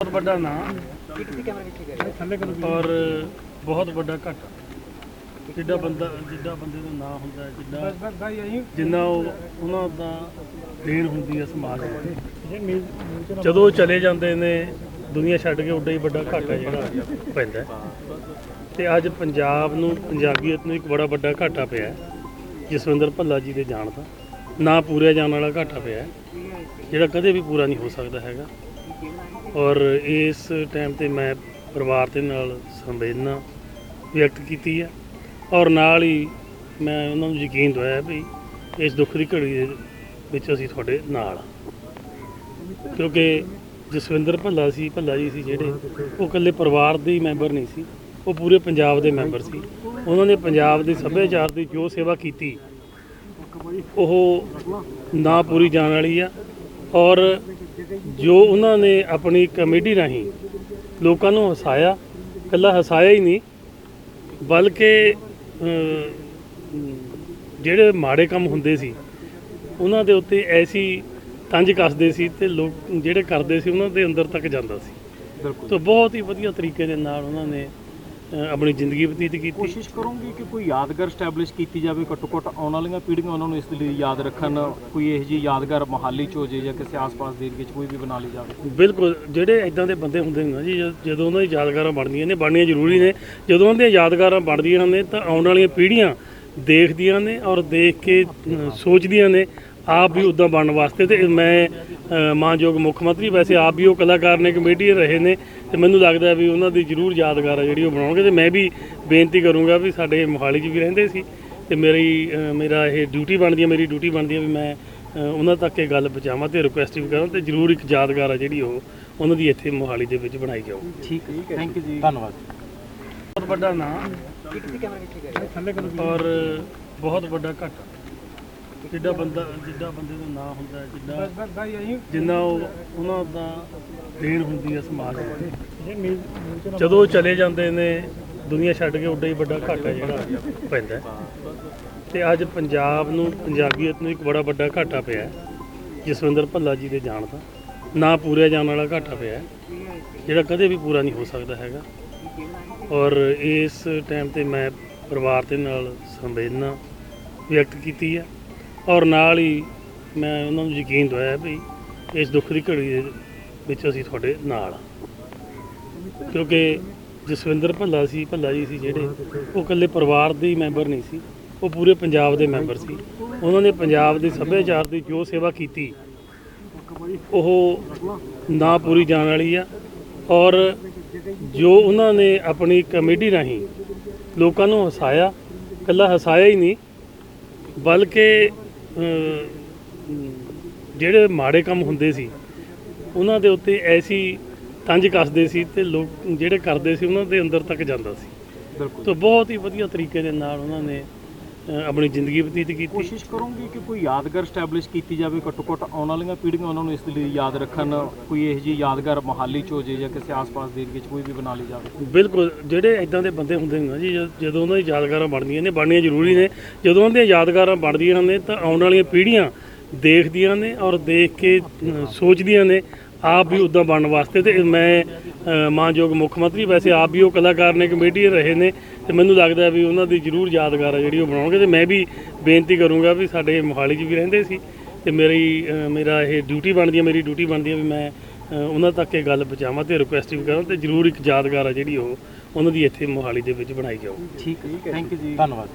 ਬਹੁਤ ਵੱਡਾ ਨਾਂ। ਔਰ ਬਹੁਤ ਵੱਡਾ ਘਾਟਾ। ਜਿੱਡਾ ਬੰਦਾ ਜਿੱਡਾ ਬੰਦੇ ਦਾ ਨਾਂ ਹੁੰਦਾ ਹੈ ਜਿੱਡਾ ਜਿੰਨਾ ਉਹ ਉਹਨਾਂ ਦਾ ਦੇਣ ਹੁੰਦੀ ਹੈ ਸਮਾਜ ਨੂੰ ਜਦੋਂ ਉਹ ਚਲੇ ਜਾਂਦੇ ਨੇ ਦੁਨੀਆ ਛੱਡ ਕੇ ਉੱਡਾ ਹੀ ਵੱਡਾ ਘਾਟਾ ਜਿਹੜਾ ਪੈਂਦਾ ਹੈ। ਤੇ ਅੱਜ ਪੰਜਾਬ ਨੂੰ ਪੰਜਾਬੀਅਤ ਨੂੰ ਇੱਕ ਬੜਾ ਵੱਡਾ ਘਾਟਾ ਪਿਆ ਹੈ, ਜਸਵਿੰਦਰ ਭੱਲਾ ਜੀ ਦੇ ਜਾਣ ਦਾ। ਨਾ ਪੂਰਿਆ ਜਾਣ ਵਾਲਾ ਘਾਟਾ ਪਿਆ ਹੈ, ਜਿਹੜਾ ਕਦੇ ਵੀ ਪੂਰਾ ਨਹੀਂ ਹੋ ਸਕਦਾ ਹੈਗਾ। ਔਰ ਇਸ ਟਾਈਮ ਤੇ ਮੈਂ ਪਰਿਵਾਰ ਦੇ ਨਾਲ ਸੰਵੇਦਨਾ ਵਿਅਕਤ ਕੀਤੀ ਹੈ ਔਰ ਨਾਲ ਹੀ ਮੈਂ ਉਹਨਾਂ ਨੂੰ ਯਕੀਨ ਦਵਾਇਆ ਵੀ ਇਸ ਦੁੱਖ ਦੀ ਘੜੀ ਦੇ ਵਿੱਚ ਅਸੀਂ ਤੁਹਾਡੇ ਨਾਲ ਹਾਂ ਕਿਉਂਕਿ ਜਸਵਿੰਦਰ ਭੱਲਾ ਸੀ, ਭੱਲਾ ਜੀ ਸੀ ਜਿਹੜੇ, ਉਹ ਇਕੱਲੇ ਪਰਿਵਾਰ ਦੇ ਹੀ ਮੈਂਬਰ ਨਹੀਂ ਸੀ, ਉਹ ਪੂਰੇ ਪੰਜਾਬ ਦੇ ਮੈਂਬਰ ਸੀ। ਉਹਨਾਂ ਨੇ ਪੰਜਾਬ ਦੇ ਸੱਭਿਆਚਾਰ ਦੀ ਜੋ ਸੇਵਾ ਕੀਤੀ, ਉਹ ਨਾ ਪੂਰੀ ਜਾਣ ਵਾਲੀ ਆ ਔਰ ਜੋ ਉਹਨਾਂ ਨੇ ਆਪਣੀ ਕਮੇਟੀ ਰਾਹੀਂ ਲੋਕਾਂ ਨੂੰ ਹਸਾਇਆ ਇਕੱਲਾ ਹਸਾਇਆ ਹੀ ਨਹੀਂ ਬਲਕਿ ਜਿਹੜੇ ਮਾੜੇ ਕੰਮ ਹੁੰਦੇ ਸੀ ਉਹਨਾਂ ਦੇ ਉੱਤੇ ਐਸੀ ਤੰਜ ਕੱਸਦੇ ਸੀ ਤੇ ਲੋਕ ਜਿਹੜੇ ਕਰਦੇ ਸੀ ਉਹਨਾਂ ਦੇ ਅੰਦਰ ਤੱਕ ਜਾਂਦਾ ਸੀ। ਬਿਲਕੁਲ। ਤਾਂ ਬਹੁਤ ਹੀ ਵਧੀਆ ਤਰੀਕੇ ਦੇ ਨਾਲ ਉਹਨਾਂ ਨੇ ਆਪਣੀ ਜ਼ਿੰਦਗੀ ਬਤੀਤ ਕੀਤੀ। ਕੋਸ਼ਿਸ਼ ਕਰੂੰਗੀ ਕਿ ਕੋਈ ਯਾਦਗਾਰ ਸਟੈਬਲਿਸ਼ ਕੀਤੀ ਜਾਵੇ ਘੱਟੋ ਘੱਟ ਆਉਣ ਵਾਲੀਆਂ ਪੀੜ੍ਹੀਆਂ ਉਹਨਾਂ ਨੂੰ ਇਸ ਲਈ ਯਾਦ ਰੱਖਣ ਕੋਈ ਇਹੋ ਜਿਹੀ ਯਾਦਗਾਰ ਮਹਾਲੀ ਚ ਹੋ ਜੇ ਜਾਂ ਕਿਸੇ ਆਸ-ਪਾਸ ਦੇ ਏਰੀਏ ਚ ਕੋਈ ਵੀ ਬਣਾ ਲਈ ਜਾਵੇ। ਬਿਲਕੁਲ ਜਿਹੜੇ ਇਦਾਂ ਦੇ ਬੰਦੇ ਹੁੰਦੇ ਨੇ ਨਾ ਜੀ ਜਦ- ਜਦੋਂ ਉਹਨਾਂ ਦੀ ਯਾਦਗਾਰਾਂ ਬਣਦੀਆਂ ਨੇ ਬਣਨੀਆਂ ਜ਼ਰੂਰੀ ਨੇ। ਜਦੋਂ ਉਹਨਾਂ ਦੀਆਂ ਯਾਦਗਾਰਾਂ ਬਣਦੀਆਂ ਨੇ ਤਾਂ ਆਉਣ ਵਾਲੀਆਂ ਪੀੜ੍ਹੀਆਂ ਦੇਖਦੀਆਂ ਨੇ ਔਰ ਦੇਖ ਕੇ ਅ, ਸੋਚਦੀਆਂ ਨੇ ਆਪ ਵੀ ਉਦਾਂ ਬਣਨ ਵਾਸਤੇ ਤੇ ਮੈਂ ਮਾਨਯੋਗ ਮੁੱਖ ਮੰਤਰੀ ਵੈਸੇ ਆਪ ਵੀ ਉਹ ਕਲਾਕਾਰ ਨੇ ਕਮੇਟੀ ਰਹੇ ਨੇ ਤੇ ਮੈਨੂੰ ਲੱਗਦਾ ਵੀ ਉਹਨਾਂ ਦੀ ਜ਼ਰੂਰ ਯਾਦਗਾਰ ਆ ਜਿਹੜੀ ਉਹ ਬਣਾਉਣਗੇ ਤੇ ਮੈਂ ਵੀ ਬੇਨਤੀ ਕਰੂੰਗਾ ਵੀ ਸਾਡੇ ਮੋਹਾਲੀ 'ਚ ਵੀ ਰਹਿੰਦੇ ਸੀ ਤੇ ਮੇਰੀ ਮੇਰਾ ਇਹ ਡਿਊਟੀ ਬਣਦੀ ਹੈ ਮੇਰੀ ਡਿਊਟੀ ਬਣਦੀ ਹੈ ਵੀ ਮੈਂ ਉਹਨਾਂ ਤੱਕ ਇਹ ਗੱਲ ਪਹੁੰਚਾਵਾਂ ਤੇ ਰਿਕੁਐਸਟ ਵੀ ਕਰਾਂ ਤੇ ਜ਼ਰੂਰ ਇੱਕ ਯਾਦਗਾਰ ਆ ਜਿਹੜੀ ਉਹ ਉਹਨਾਂ ਦੀ ਇੱਥੇ ਮੋਹਾਲੀ ਦੇ ਵਿੱਚ ਬਣਾਈ ਜਾਊ। ਠੀਕ ਹੈ ਥੈਂਕ ਯੂ ਜੀ। ਧੰਨਵਾਦ। ਬਹੁਤ ਵੱਡਾ ਨਾਂ ਔਰ ਬਹੁਤ ਵੱਡਾ ਘਾਟਾ। ਜਿੱਡਾ ਬੰਦਾ ਜਿੱਡਾ ਬੰਦੇ ਦਾ ਨਾਂ ਹੁੰਦਾ ਹੈ ਜਿੱਡਾ ਜਿੰਨਾ ਉਹ ਉਹਨਾਂ ਦਾ ਦੇਣ ਹੁੰਦੀ ਹੈ ਸਮਾਜ ਨੂੰ ਜਦੋਂ ਉਹ ਚਲੇ ਜਾਂਦੇ ਨੇ ਦੁਨੀਆ ਛੱਡ ਕੇ ਉੱਡਾ ਹੀ ਵੱਡਾ ਘਾਟਾ ਜਿਹੜਾ ਪੈਂਦਾ ਹੈ। ਤੇ ਅੱਜ ਪੰਜਾਬ ਨੂੰ ਪੰਜਾਬੀਅਤ ਨੂੰ ਇੱਕ ਬੜਾ ਵੱਡਾ ਘਾਟਾ ਪਿਆ ਹੈ, ਜਸਵਿੰਦਰ ਭੱਲਾ ਜੀ ਦੇ ਜਾਣ ਦਾ। ਨਾ ਪੂਰਿਆ ਜਾਣ ਵਾਲਾ ਘਾਟਾ ਪਿਆ ਹੈ, ਜਿਹੜਾ ਕਦੇ ਵੀ ਪੂਰਾ ਨਹੀਂ ਹੋ ਸਕਦਾ ਹੈਗਾ। ਔਰ ਇਸ ਟਾਈਮ ਤੇ ਮੈਂ ਪਰਿਵਾਰ ਦੇ ਨਾਲ ਸੰਵੇਦਨਾ ਵਿਅਕਤ ਕੀਤੀ ਹੈ। ਔਰ ਨਾਲ ਹੀ ਮੈਂ ਉਹਨਾਂ ਨੂੰ ਯਕੀਨ ਦਵਾਇਆ ਵੀ ਇਸ ਦੁੱਖ ਦੀ ਘੜੀ ਦੇ ਵਿੱਚ ਅਸੀਂ ਤੁਹਾਡੇ ਨਾਲ ਹਾਂ। ਕਿਉਂਕਿ ਜਸਵਿੰਦਰ ਭੱਲਾ ਸੀ, ਭੱਲਾ ਜੀ ਸੀ ਜਿਹੜੇ, ਉਹ ਇਕੱਲੇ ਪਰਿਵਾਰ ਦੇ ਹੀ ਮੈਂਬਰ ਨਹੀਂ ਸੀ। ਉਹ ਪੂਰੇ ਪੰਜਾਬ ਦੇ ਮੈਂਬਰ ਸੀ। ਉਹਨਾਂ ਨੇ ਪੰਜਾਬ ਦੇ ਸੱਭਿਆਚਾਰ ਦੀ ਜੋ ਸੇਵਾ ਕੀਤੀ, ਉਹ ਨਾ ਪੂਰੀ ਜਾਣ ਵਾਲੀ ਆ। ਔਰ ਜੋ ਉਹਨਾਂ ਨੇ ਆਪਣੀ ਕਮੇਟੀ ਰਾਹੀਂ ਲੋਕਾਂ ਨੂੰ ਹਸਾਇਆ, ਇਕੱਲਾ ਹਸਾਇਆ ਹੀ ਨਹੀਂ, ਬਲਕਿ ਜਿਹੜੇ ਮਾੜੇ ਕੰਮ ਹੁੰਦੇ ਸੀ ਉਹਨਾਂ ਦੇ ਉੱਤੇ ਐਸੀ ਤੰਜ ਕੱਸਦੇ ਸੀ ਤੇ ਲੋਕ ਜਿਹੜੇ ਕਰਦੇ ਸੀ ਉਹਨਾਂ ਦੇ ਅੰਦਰ ਤੱਕ ਜਾਂਦਾ ਸੀ। ਬਿਲਕੁਲ। ਤਾਂ ਬਹੁਤ ਹੀ ਵਧੀਆ ਤਰੀਕੇ ਦੇ ਨਾਲ ਉਹਨਾਂ ਨੇ ਆਪਣੀ ਜ਼ਿੰਦਗੀ ਬਤੀਤ ਕੀਤੀ। ਕੋਸ਼ਿਸ਼ ਕਰੂੰਗੀ ਕਿ ਕੋਈ ਯਾਦਗਾਰ ਸਟੈਬਲਿਸ਼ ਕੀਤੀ ਜਾਵੇ ਘੱਟੋ ਘੱਟ ਆਉਣ ਵਾਲੀਆਂ ਪੀੜ੍ਹੀਆਂ ਉਹਨਾਂ ਨੂੰ ਇਸ ਲਈ ਯਾਦ ਰੱਖਣ ਕੋਈ ਇਹੋ ਜਿਹੀ ਯਾਦਗਾਰ ਮਹਾਲੀ ਚ ਹੋ ਜੇ ਜਾਂ ਕਿਸੇ ਆਸ-ਪਾਸ ਦੇ ਏਰੀਏ ਚ ਕੋਈ ਵੀ ਬਣਾ ਲਈ ਜਾਵੇ। ਬਿਲਕੁਲ ਜਿਹੜੇ ਇਦਾਂ ਦੇ ਬੰਦੇ ਹੁੰਦੇ ਨੇ ਨਾ ਜੀ ਜਦ- ਜਦੋਂ ਉਹਨਾਂ ਦੀ ਯਾਦਗਾਰਾਂ ਬਣਦੀਆਂ ਨੇ ਬਣਨੀਆਂ ਜ਼ਰੂਰੀ ਨੇ। ਜਦੋਂ ਉਹਨਾਂ ਦੀਆਂ ਯਾਦਗਾਰਾਂ ਬਣਦੀਆਂ ਨੇ ਤਾਂ ਆਉਣ ਵਾਲੀਆਂ ਪੀੜ੍ਹੀਆਂ ਦੇਖਦੀਆਂ ਨੇ ਔਰ ਦੇਖ ਕੇ ਸੋਚਦੀਆਂ ਨੇ ਆਪ ਵੀ ਉਦਾਂ ਬਣਨ ਵਾਸਤੇ ਤੇ ਮੈਂ ਮਾਨਯੋਗ ਮੁੱਖ ਮੰਤਰੀ ਵੈਸੇ ਆਪ ਵੀ ਉਹ ਕਲਾਕਾਰ ਨੇ ਕਮੇਟੀ ਰਹੇ ਨੇ ਤੇ ਮੈਨੂੰ ਲੱਗਦਾ ਵੀ ਉਹਨਾਂ ਦੀ ਜ਼ਰੂਰ ਯਾਦਗਾਰ ਆ ਜਿਹੜੀ ਉਹ ਬਣਾਉਣਗੇ ਤੇ ਮੈਂ ਵੀ ਬੇਨਤੀ ਕਰੂੰਗਾ ਵੀ ਸਾਡੇ ਮੋਹਾਲੀ 'ਚ ਵੀ ਰਹਿੰਦੇ ਸੀ ਤੇ ਮੇਰੀ ਮੇਰਾ ਇਹ ਡਿਊਟੀ ਬਣਦੀ ਹੈ ਮੇਰੀ ਡਿਊਟੀ ਬਣਦੀ ਹੈ ਵੀ ਮੈਂ ਉਹਨਾਂ ਤੱਕ ਇਹ ਗੱਲ ਪਹੁੰਚਾਵਾਂ ਤੇ ਰਿਕੁਐਸਟ ਵੀ ਕਰਾਂ ਤੇ ਜ਼ਰੂਰ ਇੱਕ ਯਾਦਗਾਰ ਆ ਜਿਹੜੀ ਉਹ ਉਹਨਾਂ ਦੀ ਇੱਥੇ ਮੋਹਾਲੀ ਦੇ ਵਿੱਚ ਬਣਾਈ ਜਾਊ ਠੀਕ ਹੈ। ਥੈਂਕ ਯੂ ਜੀ। ਧੰਨਵਾਦ।